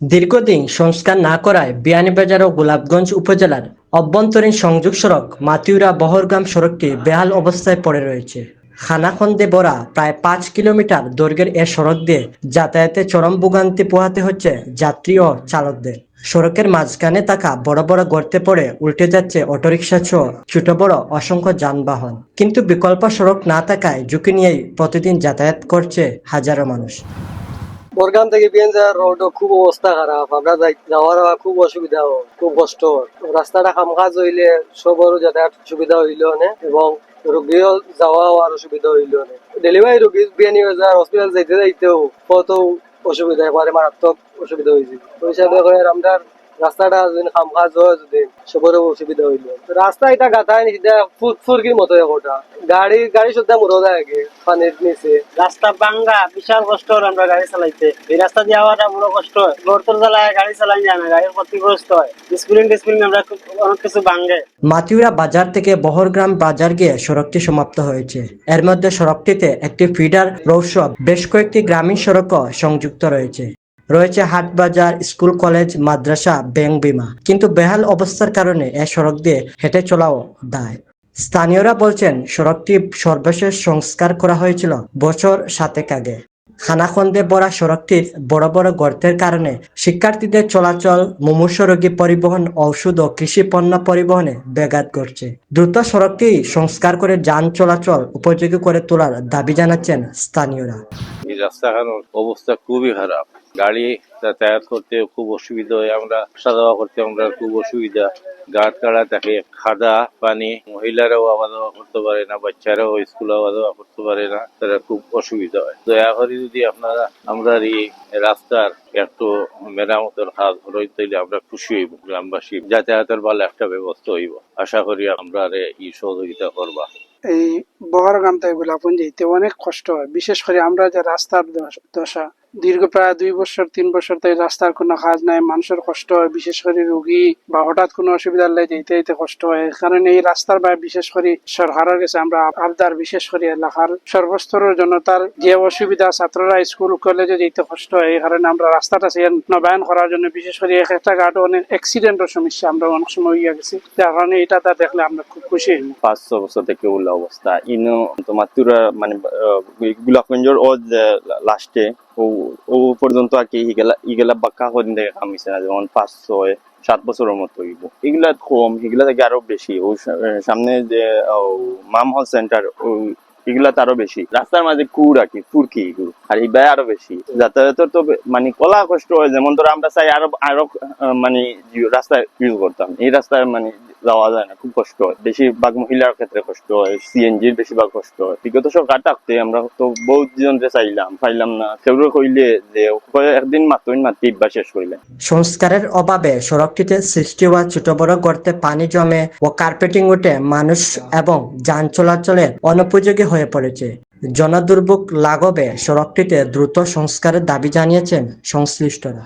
দীর্ঘদিন সংস্কার না করায় বিয়ানীবাজার ও গোলাপগঞ্জ উপজেলার অভ্যন্তরীণ সংযোগ সড়ক মাতিউরা বহরগাম সড়কটি বেহাল অবস্থায় পড়ে রয়েছে। খানাখন্দে বরা প্রায় পাঁচ কিলোমিটার দৈর্ঘ্যের এ সড়ক দিয়ে যাতায়াতে চরম ভোগান্তি পোহাতে হচ্ছে যাত্রী ও চালকদের। সড়কের মাঝখানে থাকা বড় বড় গর্তে পড়ে উল্টে যাচ্ছে অটোরিকশা সহ ছোট বড় অসংখ্য যানবাহন। কিন্তু বিকল্প সড়ক না থাকায় ঝুঁকি নিয়েই প্রতিদিন যাতায়াত করছে হাজারো মানুষ। বরগাম থেকে বিয়ান রোড খুব অবস্থা খারাপ। আমরা যাওয়ার খুব অসুবিধা খুব কষ্ট। রাস্তাটা কাজ হইলে সবরও যাতায়াত সুবিধা হইল না এবং রোগীও যাওয়া আর অসুবিধা হইল না। ডেলিভারি রোগী বিয়ানি বাজার হসপিটাল যাইতে যাইতেও কত অসুবিধা এবারে মারাত্মক অসুবিধা হয়েছে ওই হিসাবে আমরা রাস্তাটা যদি খাম কাজ হয় যদি সবরও অসুবিধা হইল রাস্তা এটা গাথায় নিচে ফুট ফুরকির মতো ওটা গাড়ি গাড়ি সুদ্ধা মরো যায় আগে পানির নিচে রাস্তা ভাঙ্গা বিশাল কষ্ট হয় আমরা গাড়ি চালাইতে। এই রাস্তা দিয়ে যাওয়াটা বড় কষ্ট হয়। গর্তর জ্বালায় গাড়ি চালাই যায় না গাড়ির ক্ষতিগ্রস্ত হয়। স্প্রিং স্প্রিং আমরা অনেক কিছু ভাঙ্গে মাতিউরা বাজার থেকে বহরগ্রাম বাজার গিয়ে সড়কটি সমাপ্ত হয়েছে এর মধ্যে সড়কটিতে একটি ফিডার রোড সহ বেশ কয়েকটি গ্রামীণ সড়কও সংযুক্ত রয়েছে রয়েছে হাট বাজার স্কুল কলেজ, মাদ্রাসা, ব্যাংক বিমা। কিন্তু বেহাল অবস্থার কারণে এ সড়ক দিয়ে হেঁটে চলাও দায়। স্থানীয়রা বলছেন, সড়কটি সর্বশেষ সংস্কার করা হয়েছিল বছর সাতেক আগে। খানাখন্দে ভরা সড়কটির বড় বড় গর্তের কারণে শিক্ষার্থীদের চলাচল, মুমূর্ষ রোগী পরিবহন, ঔষধ ও কৃষি পণ্য পরিবহনে ব্যাঘাত ঘটছে। দ্রুত সড়কটি সংস্কার করে যান চলাচল উপযোগী করে তোলার দাবি জানাচ্ছেন স্থানীয়রা। এই রাস্তাখানোর অবস্থা খুবই খারাপ। গাড়ি যাতায়াত করতে খুব অসুবিধা হয়, আমরা যাওয়া করতে আমরা খুব অসুবিধা। গাছ কাড়া থাকে, খাদা পানি, মহিলারাও আওয়া যাওয়া করতে পারে না, বাচ্চারাও স্কুলে আওয়া যাওয়া করতে পারে না, তারা খুব অসুবিধা হয়। দয়া করে যদি আপনারা আমরা এই রাস্তার একটু মেরামতের হাত ধরই তাইলে আমরা খুশি হইব, গ্রামবাসী। যাতায়াতের ভালো একটা ব্যবস্থা হইব। আশা করি আমরা এই সহযোগিতা করবা। এই বহরগাম থেকে গোলাপন যেতে অনেক কষ্ট হয়। বিশেষ করে আমরা যে রাস্তার দশা দীর্ঘ প্রায় দুই বছর, তিন বছর থেকে রাস্তার কোনো কাজ নাই, মানুষের কষ্ট হয়, বিশেষ করে রুগী বা হঠাৎ কোনো অসুবিধার লাগে যেতে যেতে কষ্ট হয়। কারণ এই রাস্তার বা বিশেষ করে সরকারের কাছে আমরা আবদার বিশেষ করে, এলাকার সর্বস্তরের জনতার যে অসুবিধা, ছাত্ররা স্কুল, কলেজে যেতে কষ্ট হয়, এই কারণে আমরা রাস্তাটা সে নবায়ন করার জন্য বিশেষ করে এক একটা ঘাট অনেক অ্যাক্সিডেন্টের সমস্যা আমরা অনেক সময় হইয়া গেছি। যার কারণে এটা তা দেখলে আমরা খুব খুশি হই। পাঁচ, ছ বছর থেকে ওলা অবস্থা। ইনো তোমার তুরা মানে গোলাপগঞ্জর ও লাস্টে ও পর্যন্ত আর কি ইগেলা ইগেলা বাক্কা হদিন থেকে কামিছে না, যেমন পাঁচ ছয়, সাত বছরের মতো হইব। এগুলা কম, এগুলা থেকে আরও বেশি। ও সামনে যে মাম হল সেন্টার ও এগুলা তো আরও বেশি। রাস্তার মাঝে কুড় কি, ফুরকি এগুলো। আর এই ব্যয় আরও বেশি। যাতায়াতের তো মানে কলা কষ্ট হয়, যেমন ধরো আমরা চাই আরও আরও মানে জি- রাস্তা ইউজ করতাম। এই রাস্তায় মানে যাওয়া যায় না, খুব কষ্ট হয়। বেশিরভাগ মহিলার ক্ষেত্রে কষ্ট হয় সিএনজির বেশিরভাগ কষ্ট হয়। বিগত সরকার থাকতে আমরা তো বহুত জন যে চাইলাম, পাইলাম না। সেগুলো কইলে যে একদিন মাত্র মাত্র ইটবার শেষ করিলেন সংস্কারের অভাবে সড়কটিতে সৃষ্টি হওয়া ছোট বড় গর্তে পানি জমে ও কার্পেটিং উঠে মানুষ এবং যান চলাচলের অনুপযোগী হয়ে পড়েছে। জনদুর্ভোগ লাঘবে সড়কটিতে দ্রুত সংস্কারের দাবি জানিয়েছেন সংশ্লিষ্টরা।